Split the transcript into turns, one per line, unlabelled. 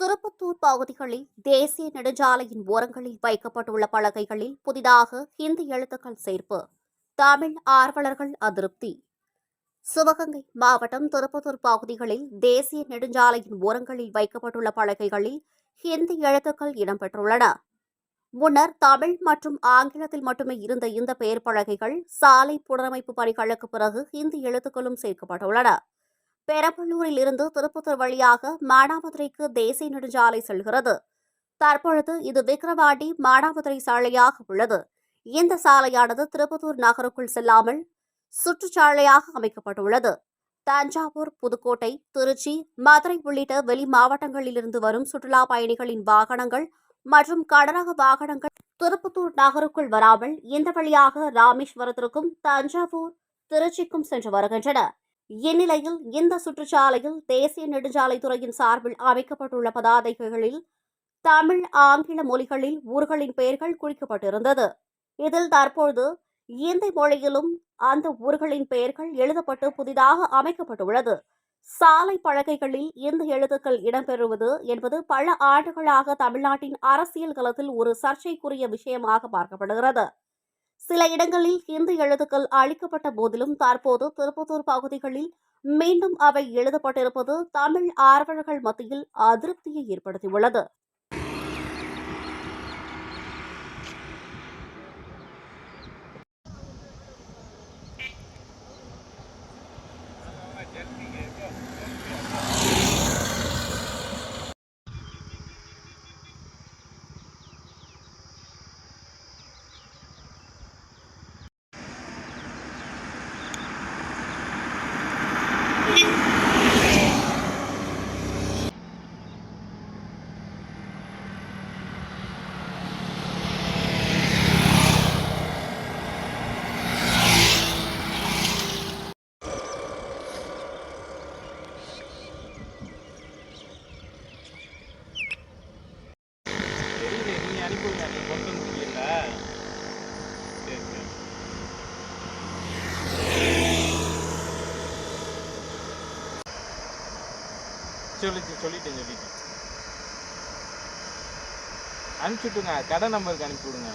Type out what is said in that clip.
திருப்பத்தூர் பகுதிகளில் தேசிய நெடுஞ்சாலையின் ஓரங்களில் வைக்கப்பட்டுள்ள பலகைகளில் புதிதாக ஹிந்தி எழுத்துக்கள் சேர்ப்பு. தமிழ் ஆர்வலர்கள் அதிருப்தி. சிவகங்கை மாவட்டம் திருப்பத்தூர் பகுதிகளில் தேசிய நெடுஞ்சாலையின் ஓரங்களில் வைக்கப்பட்டுள்ள பலகைகளில் ஹிந்தி எழுத்துக்கள் இடம்பெற்றுள்ளன. முன்னர் தமிழ் மற்றும் ஆங்கிலத்தில் மட்டுமே இருந்த இந்த பெயர் பலகைகள் சாலை புனரமைப்பு பணிகளுக்கு பிறகு ஹிந்தி எழுத்துக்களும் சேர்க்கப்பட்டுள்ளன. பெரம்பலூரில் இருந்து திருப்பத்தூர் வழியாக மானாமதுரைக்கு தேசிய நெடுஞ்சாலை செல்கிறது. தற்பொழுது இது விக்கிரவாண்டி மானாமதுரை சாலையாக உள்ளது. இந்த சாலையானது திருப்பத்தூர் நகருக்குள் செல்லாமல் சுற்றுச்சாலையாக அமைக்கப்பட்டுள்ளது. தஞ்சாவூர் புதுக்கோட்டை திருச்சி மதுரை உள்ளிட்ட வெளி மாவட்டங்களிலிருந்து வரும் சுற்றுலா பயணிகளின் வாகனங்கள் மற்றும் கடலக வாகனங்கள் திருப்பத்தூர் நகருக்குள் வராமல் இந்த வழியாக ராமேஸ்வரத்திற்கும் தஞ்சாவூர் திருச்சிக்கும் சென்று வருகின்றன. இந்நிலையில் இந்த சுற்றுச்சாலையில் தேசிய நெடுஞ்சாலைத்துறையின் சார்பில் அமைக்கப்பட்டுள்ள பதாதைகளில் தமிழ் ஆங்கில மொழிகளில் ஊர்களின் பெயர்கள் குறிக்கப்பட்டிருந்தது. இதில் தற்போது இந்தி மொழியிலும் அந்த ஊர்களின் பெயர்கள் எழுதப்பட்டு புதிதாக அமைக்கப்பட்டுள்ளது. சாலை பலகைகளில் இந்த எழுத்துக்கள் இடம்பெறுவது என்பது பல ஆண்டுகளாக தமிழ்நாட்டின் அரசியல் களத்தில் ஒரு சர்ச்சைக்குரிய விஷயமாக பார்க்கப்படுகிறது. சில இடங்களில் ஹிந்தி எழுத்துக்கள் அளிக்கப்பட்ட போதிலும் தற்போது திருப்பத்தூர் பகுதிகளில் மீண்டும் அவை எழுதப்பட்டிருப்பது தமிழ் ஆர்வலர்கள் மத்தியில் அதிருப்தியை ஏற்படுத்தியுள்ளது.
அனுப்பிவிடுங்க நீ கொண்டு வந்து சரி சரி சொல்லிச்சு சொல்லிட்டேன் சொல்லிட்டேன் அனுப்பிச்சுட்டுங்க கடை நம்பருக்கு அனுப்பிவிடுங்க